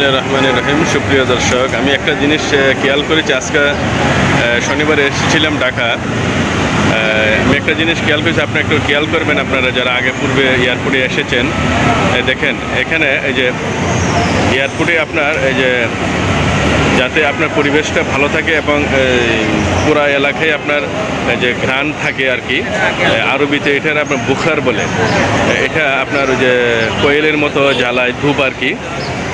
রহমান রহিম। সুপ্রিয় দর্শক, আমি একটা জিনিস খেয়াল করেছি। আজকে শনিবারে এসেছিলাম ঢাকা। আমি একটা জিনিস খেয়াল করেছি, আপনি একটু খেয়াল করবেন আপনারা যারা আগে পূর্বে এয়ারপোর্টে এসেছেন। দেখেন, এখানে এই যে এয়ারপোর্টে আপনার, এই যে যাতে আপনার পরিবেশটা ভালো থাকে এবং পুরা এলাকায় আপনার যে ঘ্রাণ থাকে আর কি আরবিতে এটার আপনার বুখার বলে। এটা আপনার ওই যে কোয়েলের মতো জ্বালায় ধূপ আর কি।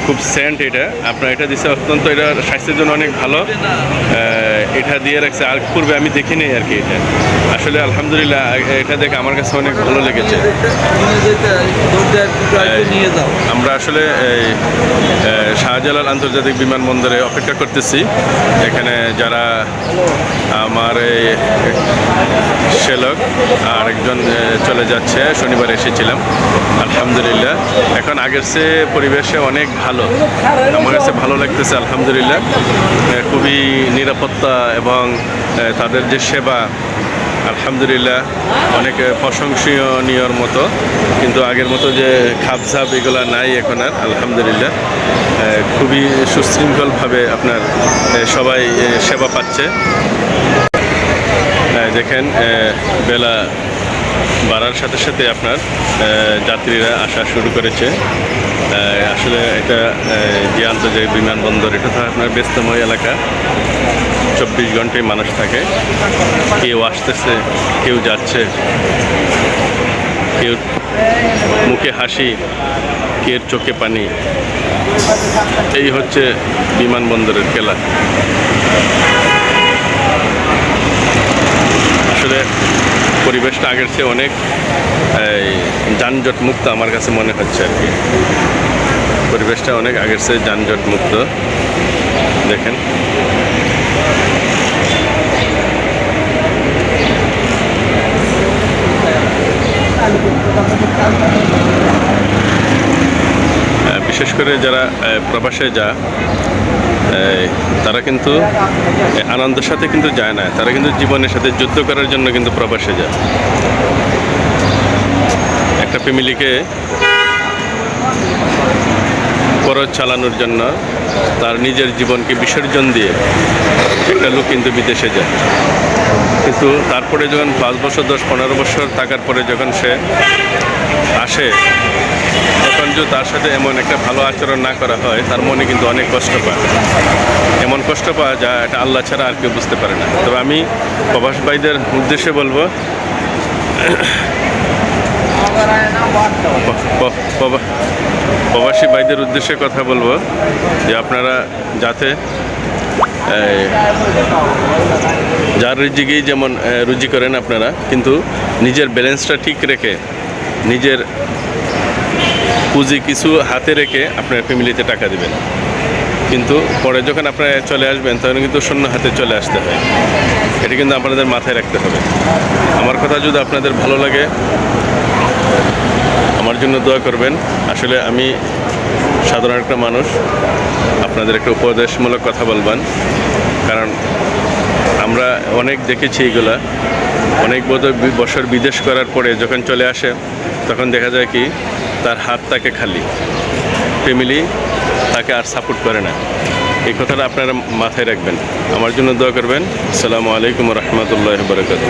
খুব সেন্ট এটা। আপনার এটা দিচ্ছে অত্যন্ত, এটা স্বাস্থ্যের জন্য অনেক ভালো। এটা দিয়ে রাখছে। আর পূর্বে আমি দেখিনি আর কি এটা। আসলে আলহামদুলিল্লাহ, এটা দেখে আমার কাছে অনেক ভালো লেগেছে। আমরা আসলে শাহজালাল আন্তর্জাতিক বিমানবন্দরে অপেক্ষা করতেছি। এখানে যারা আমার এই সেলক আর একজন চলে যাচ্ছে। শনিবার এসেছিলাম। আলহামদুলিল্লাহ। এখন আগের চেয়ে পরিবেশে অনেক ভালো। আমার কাছে ভালো লাগতেছে, আলহামদুলিল্লাহ। খুবই নিরাপত্তা এবং তাদের যে সেবা, আলহামদুলিল্লাহ, অনেক প্রশংসনীয়র মতো। কিন্তু আগের মতো যে খাপঝাপ এগুলা নাই এখন আর, আলহামদুলিল্লাহ। খুবই সুশৃঙ্খলভাবে আপনার সবাই সেবা পাচ্ছে। দেখেন বেলা বাড়ার সাথে সাথে আপনার যাত্রীরা আসা শুরু করেছে। আসলে এটা যে আন্তর্জাতিক বিমানবন্দর, এটা তো আপনার ব্যস্তময় এলাকা। চব্বিশ ঘন্টায় মানুষ থাকে। কেউ আসতেছে, কেউ যাচ্ছে। কেউ মুখে হাসি, কেউ চোখে পানি। এই হচ্ছে বিমানবন্দরের খেলা আসলে পরিবেশটা আগের চেয়ে অনেক যানজট মুক্ত আমার কাছে মনে হচ্ছে আর কি। পরিবেশটা অনেক আগের চেয়ে যানজট মুক্ত দেখেন বিশেষ করে যারা প্রবাসে যা তারা কিন্তু আনন্দের সাথে কিন্তু যায় না। তারা কিন্তু জীবনের সাথে যুদ্ধ করার জন্য কিন্তু প্রবাসে যায়। একটা ফ্যামিলিকে খরচ চালানোর জন্য তার নিজের জীবনকে বিসর্জন দিয়ে একটা লোক কিন্তু বিদেশে যায়। কিন্তু তারপরে যখন পাঁচ বছর, দশ, পনেরো বছর থাকার পরে যখন সে আসে যদি তার সাথে এমন একটা ভালো আচরণ না করা হয়, তার মনে কিন্তু অনেক কষ্ট পায়। এমন কষ্ট পাওয়া যা এটা আল্লাহ ছাড়া আর কেউ বুঝতে পারে না। তবে আমি প্রবাস ভাইদের উদ্দেশ্যে বলব প্রবাসী ভাইদের উদ্দেশ্যে কথা বলব, যে আপনারা যাতে যার রুজিকেই যেমন রুজি করেন আপনারা, কিন্তু নিজের ব্যালেন্সটা ঠিক রেখে, নিজের পুঁজি কিছু হাতে রেখে আপনার ফ্যামিলিতে টাকা দিবেন। কিন্তু পরে যখন আপনারা চলে আসবেন, তখন কিন্তু শূন্য হাতে চলে আসতে হয়। এটা কিন্তু আপনাদের মাথায় রাখতে হবে। আমার কথা যদি আপনাদের ভালো লাগে, আমার জন্য দোয়া করবেন। আসলে আমি সাধারণ একটা মানুষ। আপনাদের একটা উপদেশমূলক কথা বলবেন। কারণ আমরা অনেক দেখেছি এগুলা। অনেক বছর বিদেশ করার পরে যখন চলে আসে, তখন দেখা যায় কি তার হাত তাকে খালি। ফ্যামিলি তাকে আর সাপোর্ট করে না। এই কথাটা আপনারা মাথায় রাখবেন। আমার জন্য দোয়া করবেন। আসসালামু আলাইকুম রহমতুল্লাহ বরকাত